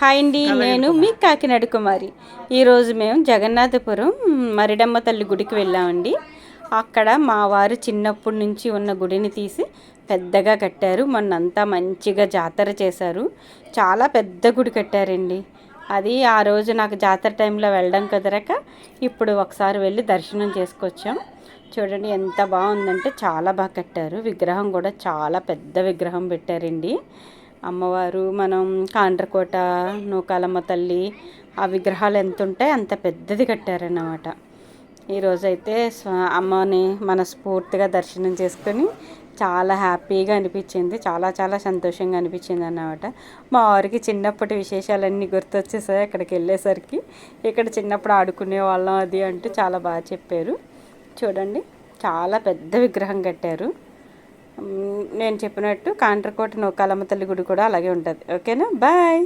Hi అండి నేను మీ కాకినాడ కుమారి. ఈరోజు మేము జగన్నాథపురం మరిడమ్మ తల్లి గుడికి వెళ్ళామండి. అక్కడ మా వారు చిన్నప్పటి నుంచి ఉన్న గుడిని తీసి పెద్దగా కట్టారు. మొన్నంతా మంచిగా జాతర చేశారు. చాలా పెద్ద గుడి కట్టారండి. అది ఆ రోజు నాకు జాతర టైంలో వెళ్ళడం కుదరక ఇప్పుడు ఒకసారి వెళ్ళి దర్శనం చేసుకొచ్చాం. చూడండి ఎంత బాగుందంటే చాలా బాగా కట్టారు. విగ్రహం కూడా చాలా పెద్ద విగ్రహం పెట్టారండి. అమ్మవారు మనం కాండ్రకోట నూకాలమ్మ తల్లి ఆ విగ్రహాలు ఎంత ఉంటాయి అంత పెద్దది కట్టారన్నమాట. ఈరోజైతే స్వ అమ్మని మనస్ఫూర్తిగా దర్శనం చేసుకొని చాలా హ్యాపీగా అనిపించింది. చాలా చాలా సంతోషంగా అనిపించింది అన్నమాట మా వారికి చిన్నప్పటి విశేషాలన్నీ గుర్తొచ్చేసాయి అక్కడికి వెళ్ళేసరికి ఇక్కడ చిన్నప్పుడు ఆడుకునే వాళ్ళం అది అంటూ చాలా బాగా చెప్పారు. చూడండి చాలా పెద్ద విగ్రహం కట్టారు. నేను చెప్పినట్టు కాంట్రకోట నూకాలమ్మ తల్లి గుడి కూడా అలాగే ఉంటుంది. ఓకేనా? బాయ్!